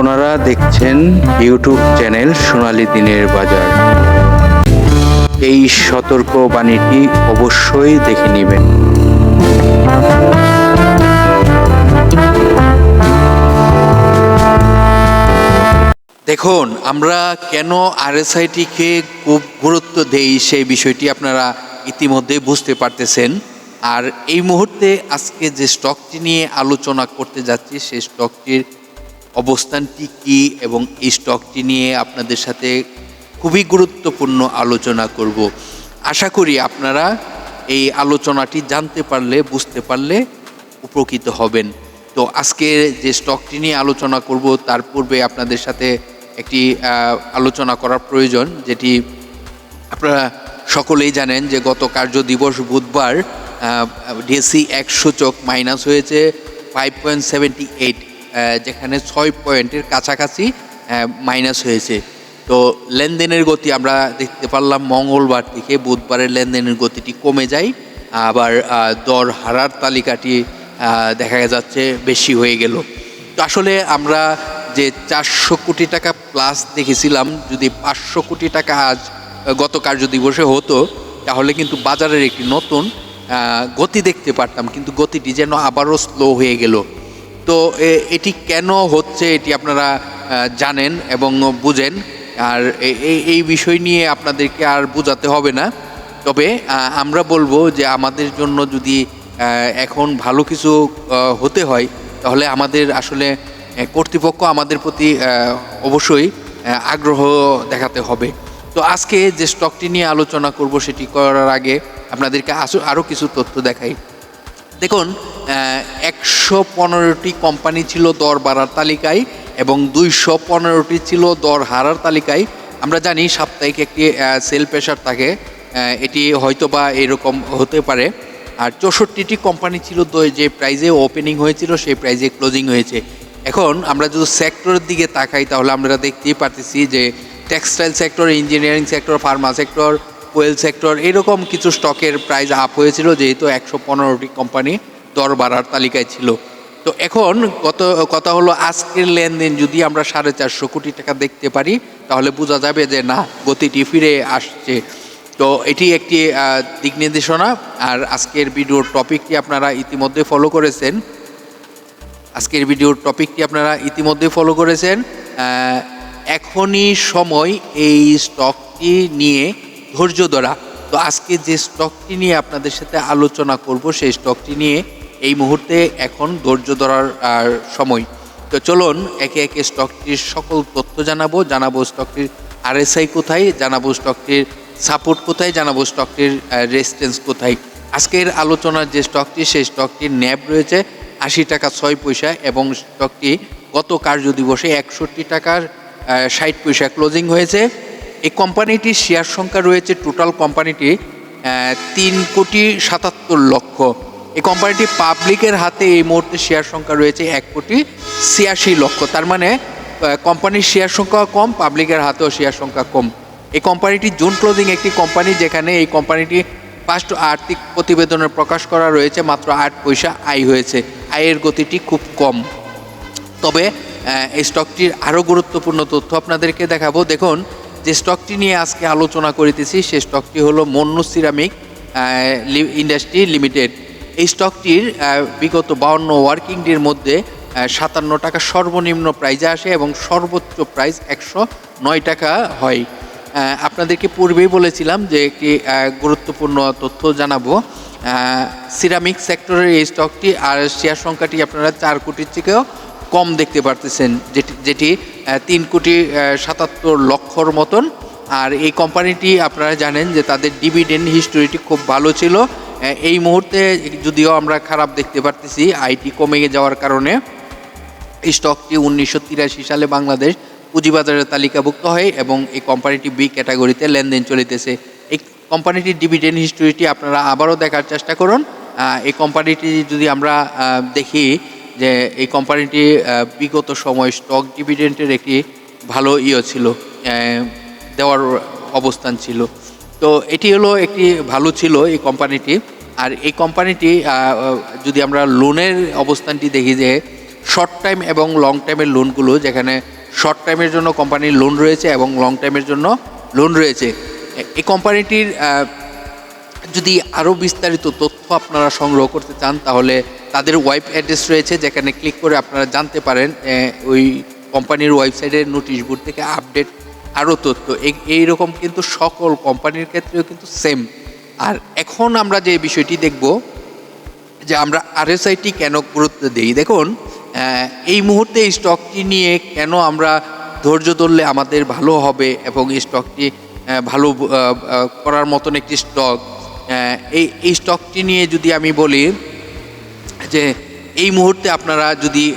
আপনারা দেখছেন YouTube channel সোনালি দিনের বাজার। এই সতর্ক বাণীটি অবশ্যই দেখে নেবেন। দেখুন, আমরা কেন আরএসআইটিকে খুব গুরুত্ব দেই সেই বিষয়টি আপনারা ইতিমধ্যে বুঝতে পারতেছেন। আর এই মুহূর্তে আজকে যে স্টকটি নিয়ে আলোচনা করতে যাচ্ছি, সেই স্টকটির অবস্থানটি কি এবং এই স্টকটি নিয়ে আপনাদের সাথে খুবই গুরুত্বপূর্ণ আলোচনা করব। আশা করি আপনারা এই আলোচনাটি জানতে পারলে, বুঝতে পারলে উপকৃত হবেন। তো আজকে যে স্টকটি নিয়ে আলোচনা করব, তার পূর্বে আপনাদের সাথে একটি আলোচনা করার প্রয়োজন, যেটি আপনারা সকলেই জানেন যে গত কার্য দিবস বুধবার ডিএসসি এক সূচক মাইনাস হয়েছে, ফাইভ পয়েন্ট সেভেন্টি এইট যেখানে ছয় পয়েন্টের কাছাকাছি মাইনাস হয়েছে। তো লেনদেনের গতি আমরা দেখতে পারলাম মঙ্গলবার থেকে, বুধবারের লেনদেনের গতিটি কমে যায়, আবার দর হারার তালিকাটি দেখা যাচ্ছে বেশি হয়ে গেল। তো আসলে আমরা যে চারশো কোটি টাকা প্লাস দেখেছিলাম, যদি পাঁচশো কোটি টাকা আজ গত কার্য দিবসে হতো, তাহলে কিন্তু বাজারের একটি নতুন গতি দেখতে পারতাম, কিন্তু গতিটি যেন আবারও স্লো হয়ে গেল। তো এটি কেন হচ্ছে এটি আপনারা জানেন এবং বুঝেন। আর এই বিষয় নিয়ে আপনাদেরকে আর বোঝাতে হবে না। তবে আমরা বলব যে আমাদের জন্য যদি এখন ভালো কিছু হতে হয়, তাহলে আমাদের আসলে কর্তৃপক্ষ আমাদের প্রতি অবশ্যই আগ্রহ দেখাতে হবে। তো আজকে যে স্টকটি নিয়ে আলোচনা করব সেটি করার আগে আপনাদেরকে আরও কিছু তথ্য দেখাই। দেখুন একশো পনেরোটি কোম্পানি ছিল দর বাড়ার তালিকায় এবং দুইশো পনেরোটি ছিল দর হারার তালিকায়। আমরা জানি সাপ্তাহিক একটি সেল প্রেশার থাকে এটি হয়তো বা এরকম হতে পারে। আর চৌষট্টিটি কোম্পানি ছিল যে প্রাইজে ওপেনিং হয়েছিল, সেই প্রাইজে ক্লোজিং হয়েছে। এখন আমরা যদি সেক্টরের দিকে তাকাই, তাহলে আমরা দেখতেই পারতেছি যে textile sector engineering sector pharma sector oil sector এরকম কিছু স্টকের প্রাইস আপ হয়েছিল, যেহেতু একশো পনেরোটি কোম্পানি। দর বাড়ার তালিকায় ছিল। তো এখন কত, কথা হলো আজকের লেনদেন যদি আমরা সাড়ে চারশো কোটি টাকা দেখতে পারি, তাহলে বোঝা যাবে যে না, গতিটি ফিরে আসছে। তো এটি একটি দিক নির্দেশনা। আর আজকের ভিডিওর টপিকটি আপনারা ইতিমধ্যে ফলো করেছেন। আজকের ভিডিওর টপিকটি আপনারা ইতিমধ্যে ফলো করেছেন। এখনই সময় এই স্টকটি নিয়ে ধৈর্য ধরা। তো আজকে যে স্টকটি নিয়ে আপনাদের সাথে আলোচনা করব, সেই স্টকটি নিয়ে এই মুহূর্তে এখন ধৈর্য ধরার, আর সময়। তো চলুন একে একে স্টকটির সকল তথ্য জানাব। জানাব স্টকটির আরএসআই কোথায়, জানাব স্টকটির সাপোর্ট কোথায়, জানাব স্টকটির রেজিস্ট্যান্স কোথায়। আজকের আলোচনার যে স্টকটি সেই স্টকটির ন্যাব রয়েছে আশি টাকা ছয় পয়সা এবং স্টকটি গত কার্য দিবসে একষট্টি টাকার ষাট পয়সা ক্লোজিং হয়েছে। এই কোম্পানিটির শেয়ার সংখ্যা রয়েছে টোটাল কোম্পানিটি তিন কোটি সাতাত্তর লক্ষ। এই কোম্পানিটি পাবলিকের হাতে এই মুহূর্তে শেয়ার সংখ্যা রয়েছে এক কোটি ছিয়াশি লক্ষ। তার মানে কোম্পানির শেয়ার সংখ্যা কম পাবলিকের হাতেও শেয়ার সংখ্যা কম। এই কোম্পানিটি জুন ক্লোজিং একটি কোম্পানি যেখানে এই কোম্পানিটি ফার্স্ট আর্থিক প্রতিবেদনে প্রকাশ করা রয়েছে, মাত্র আট পয়সা আয় হয়েছে। আয়ের গতিটি খুব কম। তবে এই স্টকটির আরও গুরুত্বপূর্ণ তথ্য আপনাদেরকে দেখাবো। দেখুন, যে স্টকটি নিয়ে আজকে আলোচনা করিতেছি সেই স্টকটি হলো মন্নু সিরামিক ইন্ডাস্ট্রি লিমিটেড এই স্টকটির বিগত বাউন্ন ওয়ার্কিং ডের মধ্যে সাতান্ন টাকা সর্বনিম্ন প্রাইজে আসে এবং সর্বোচ্চ প্রাইস একশো নয় টাকা হয়। আপনাদেরকে পূর্বেই বলেছিলাম যে একটি গুরুত্বপূর্ণ তথ্য জানাব। সিরামিক সেক্টরের এই স্টকটি আর শেয়ার সংখ্যাটি আপনারা চার কোটির থেকেও কম দেখতে পারতেছেন, যেটি যেটি তিন কোটি সাতাত্তর লক্ষর মতন। আর এই কোম্পানিটি আপনারা জানেন যে তাদের ডিভিডেন্ড হিস্টোরিটি খুব ভালো ছিল। এই মুহূর্তে যদিও আমরা খারাপ দেখতে পারতেছি আইটি কমে যাওয়ার কারণে স্টকটি উনিশশো তিরাশি সালে বাংলাদেশ পুঁজিবাজারে তালিকাভুক্ত হয় এবং এই কোম্পানিটি বি ক্যাটাগরিতে লেনদেন চলিতেছে। এই কোম্পানিটির ডিভিডেন্ড হিস্টোরিটি আপনারা আবারও দেখার চেষ্টা করুন। এই কোম্পানিটি যদি আমরা দেখি যে এই কোম্পানিটি বিগত সময় স্টক ডিভিডেন্টের একটি ভালো ইয়ে ছিল দেওয়ার অবস্থান ছিল। তো এটি হলো একটি ভালো ছিল এই কোম্পানিটি। আর এই কোম্পানিটি যদি আমরা লোনের অবস্থানটি দেখি যে শর্ট টাইম এবং লং টাইমের লোনগুলো, যেখানে শর্ট টাইমের জন্য কোম্পানির লোন রয়েছে এবং লং টাইমের জন্য লোন রয়েছে। এই কোম্পানিটির যদি আরও বিস্তারিত তথ্য আপনারা সংগ্রহ করতে চান, তাহলে তাদের ওয়েব অ্যাড্রেস রয়েছে, যেখানে ক্লিক করে আপনারা জানতে পারেন ওই কোম্পানির ওয়েবসাইটের নোটিশ বোর্ড থেকে আপডেট আরও তথ্য। এই- এইরকম কিন্তু সকল কোম্পানির ক্ষেত্রেও কিন্তু সেম আর এখন আমরা যে বিষয়টি দেখব, যে আমরা আরএসআইটি কেন গুরুত্ব দিই। দেখুন এই মুহূর্তে এই স্টকটি নিয়ে কেন আমরা ধৈর্য ধরলে আমাদের ভালো হবে এবং এই স্টকটি ভালো করার মতন একটি স্টক এই এই স্টকটি নিয়ে যদি আমি বলি, যে এই মুহূর্তে আপনারা যদি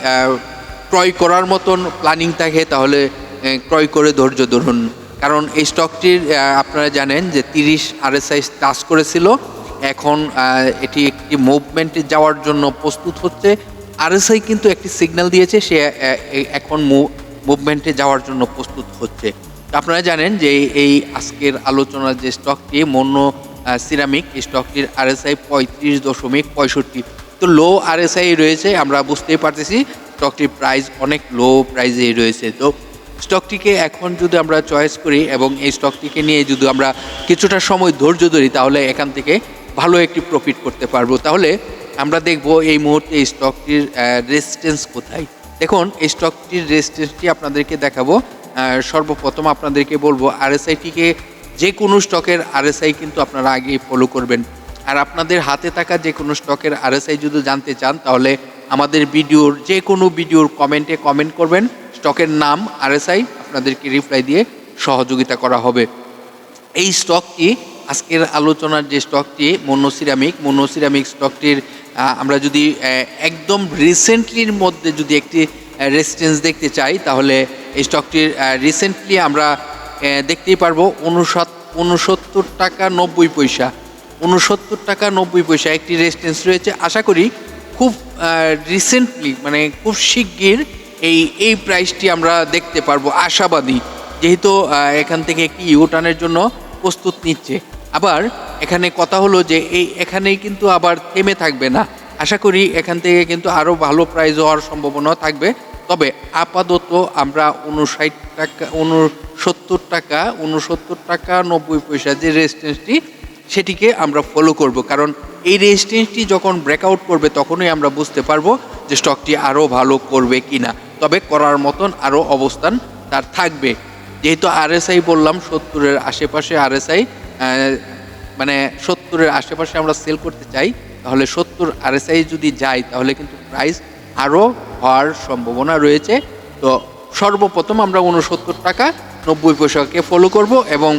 ক্রয় করার মতন প্ল্যানিং থাকে, তাহলে ক্রয় করে ধৈর্য ধরুন। কারণ এই স্টকটির আপনারা জানেন যে তিরিশ আরএসআই টাচ করেছিল। এখন এটি একটি মুভমেন্টে যাওয়ার জন্য প্রস্তুত হচ্ছে। আরএসআই কিন্তু একটি সিগন্যাল দিয়েছে, সে এখন মুভমেন্টে যাওয়ার জন্য প্রস্তুত হচ্ছে। আপনারা জানেন যে এই আজকের আলোচনার যে স্টকটি মন্য সিরামিক এই স্টকটির আরএসআই পঁয়ত্রিশ দশমিক পঁয়ষট্টি। তো লো আরএসআই রয়েছে, আমরা বুঝতেই পারতেছি স্টকটির প্রাইস অনেক লো প্রাইসে রয়েছে। তো স্টকটিকে এখন যদি আমরা চয়েস করি এবং এই স্টকটিকে নিয়ে যদি আমরা কিছুটা সময় ধৈর্য ধরি, তাহলে এখান থেকে ভালো একটি প্রফিট করতে পারব। তাহলে আমরা দেখব এই মুহূর্তে এই স্টকটির রেজিস্ট্যান্স কোথায়। দেখুন, এই স্টকটির রেজিস্ট্যান্সটি আপনাদেরকে দেখাবো। সর্বপ্রথম আপনাদেরকে বলব আরএসআইটিকে যে কোনো স্টকের আরএসআই কিন্তু আপনারা আগে ফলো করবেন। আর আপনাদের হাতে থাকা যে কোনো স্টকের আরএসআই যদি জানতে চান, তাহলে আমাদের ভিডিওর যে কোনো ভিডিওর কমেন্টে কমেন্ট করবেন। স্টকের নাম, আরএসআই, আপনাদেরকে রিপ্লাই দিয়ে সহযোগিতা করা হবে। এই স্টকটি, আজকের আলোচনার যে স্টকটি, মনোসিরামিক মনোসিরামিক স্টকটির আমরা যদি একদম রিসেন্টলির মধ্যে যদি একটি রেসিস্টেন্স দেখতে চাই, তাহলে এই স্টকটির রিসেন্টলি আমরা দেখতেই পারব উনসৎ উনসত্তর টাকা নব্বই পয়সা। উনসত্তর টাকা নব্বই পয়সা একটি রেসিস্টেন্স রয়েছে। আশা করি খুব রিসেন্টলি মানে খুব শিগগির এই এই প্রাইসটি আমরা দেখতে পারব আশাবাদী। যেহেতু এখান থেকে একটি ইউটার্নের জন্য প্রস্তুত নিচ্ছে। আবার এখানে কথা হলো যে এই, এখানেই কিন্তু আবার থেমে থাকবে না। আশা করি এখান থেকে কিন্তু আরও ভালো প্রাইজ হওয়ার সম্ভাবনা থাকবে। তবে আপাতত আমরা উনষাট টাকা উনসত্তর টাকা উনসত্তর টাকা নব্বই পয়সা যে রেজিস্ট্যান্সটি সেটিকে আমরা ফলো করব। কারণ এই রেজিস্ট্যান্সটি যখন ব্রেকআউট করবে, তখনই আমরা বুঝতে পারব যে স্টকটি আরও ভালো করবে কিনা। তবে করার মতন আরও অবস্থান তার থাকবে। যেহেতু আরএসআই বললাম, সত্তরের আশেপাশে আরএসআই মানে সত্তরের আশেপাশে আমরা সেল করতে চাই, তাহলে সত্তর আরএসআই যদি যায়, তাহলে কিন্তু প্রাইস আরও হওয়ার সম্ভাবনা রয়েছে। তো সর্বপ্রথম আমরা উনসত্তর টাকা নব্বই পয়সাকে ফলো করব এবং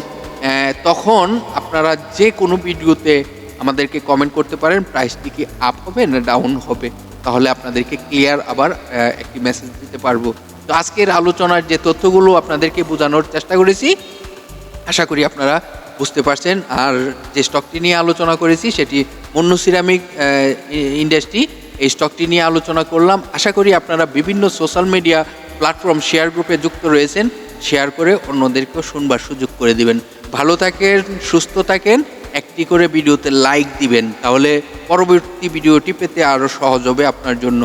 তখন আপনারা যে কোনো ভিডিওতে আমাদেরকে কমেন্ট করতে পারেন প্রাইসটি কি আপ হবে না ডাউন হবে। তাহলে আপনাদেরকে ক্লিয়ার আবার একটি মেসেজ দিতে পারব। তো আজকের আলোচনার যে তথ্যগুলো আপনাদেরকে বোঝানোর চেষ্টা করেছি, আশা করি আপনারা বুঝতে পারছেন। আর যে স্টকটি নিয়ে আলোচনা করেছি, সেটি মন্য সিরামিক ইন্ডাস্ট্রি এই স্টকটি নিয়ে আলোচনা করলাম। আশা করি আপনারা বিভিন্ন সোশ্যাল মিডিয়া প্ল্যাটফর্ম শেয়ার গ্রুপে যুক্ত রয়েছেন। শেয়ার করে অন্যদেরকেও শুনবার সুযোগ করে দিবেন। ভালো থাকেন, সুস্থ থাকেন, একটি করে ভিডিওতে লাইক দিবেন, তাহলে পরবর্তী ভিডিওটি পেতে আরও সহজ হবে আপনার জন্য।